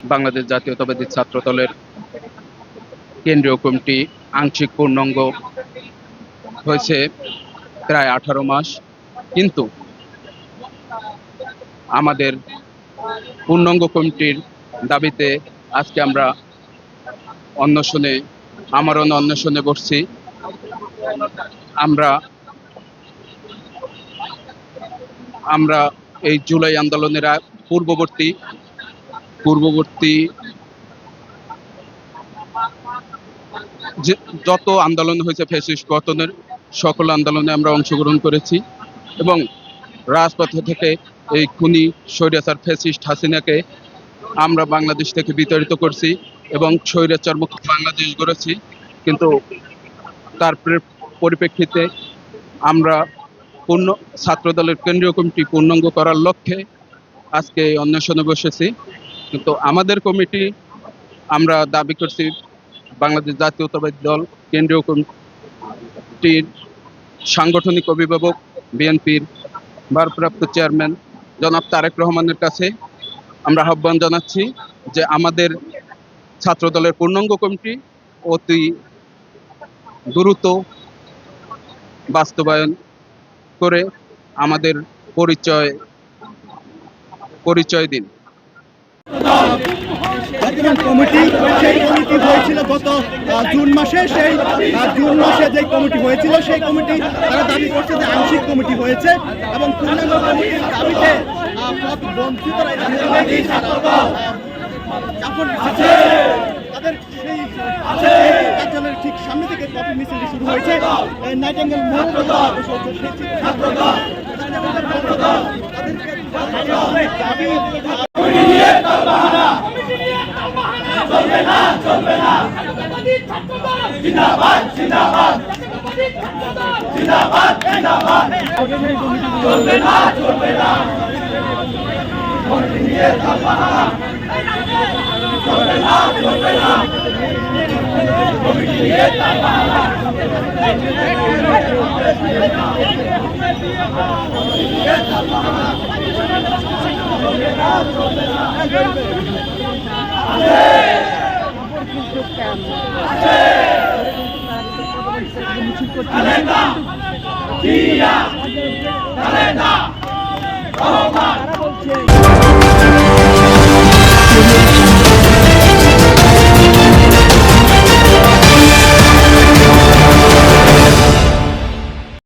বাংলাদেশ জাতীয়তাবাদী ছাত্র দলের কেন্দ্রীয় কমিটি আংশিক পূর্ণাঙ্গ হয়েছে প্রায় আঠারো মাস। কিন্তু আমাদের পূর্ণাঙ্গ কমিটির দাবিতে আজকে আমরা অন্বেষণে, আমরণ অন্বেষণে বসছি। আমরা আমরা এই জুলাই আন্দোলনের পূর্ববর্তী পূর্ববর্তী যত আন্দোলন হয়েছে ফ্যাসিস্ট পতনের সকল আন্দোলনে আমরা অংশগ্রহণ করেছি এবং রাজপথে থেকে এই খুনি স্বৈরাচার ফ্যাসিস্ট হাসিনাকে আমরা বাংলাদেশ থেকে বিতাড়িত করছি এবং স্বৈরাচার মুক্ত বাংলাদেশ গড়েছি। কিন্তু তার পরিপ্রেক্ষিতে আমরা পূর্ণ, ছাত্রদলের কেন্দ্রীয় কমিটি পূর্ণাঙ্গ করার লক্ষ্যে আজকে অন্বেষণে বসেছি। কিন্তু আমাদের কমিটি, আমরা দাবি করছি বাংলাদেশ জাতীয়তাবাদী দল, কেন্দ্রীয় কমিটির সাংগঠনিক অভিভাবক, বিএনপির ভারপ্রাপ্ত চেয়ারম্যান জনাব তারেক রহমানের কাছে আমরা আহ্বান জানাচ্ছি যে আমাদের ছাত্রদলের পূর্ণাঙ্গ কমিটি অতি দ্রুত বাস্তবায়ন করে আমাদের পরিচয় পরিচয় দিন। বর্তমান কমিটি, সেই কমিটি হয়েছিল গত জুন মাসে, সেই জুন মাসে যে কমিটি হয়েছিল, সেই কমিটি তারা দাবি করছে যে আংশিক কমিটি হয়েছে এবং পূর্ণাঙ্গ কমিটির দাবিতে তাদের সেই কার্যালয়ের ঠিক সামনে থেকে কপি মিছিলটি শুরু হয়েছে। জিন্দাবাদ জিন্দাবাদ জিন্দাবাদ। চলবে না চলবে না। চলবে না চলবে না। জিয়া তারা বলছে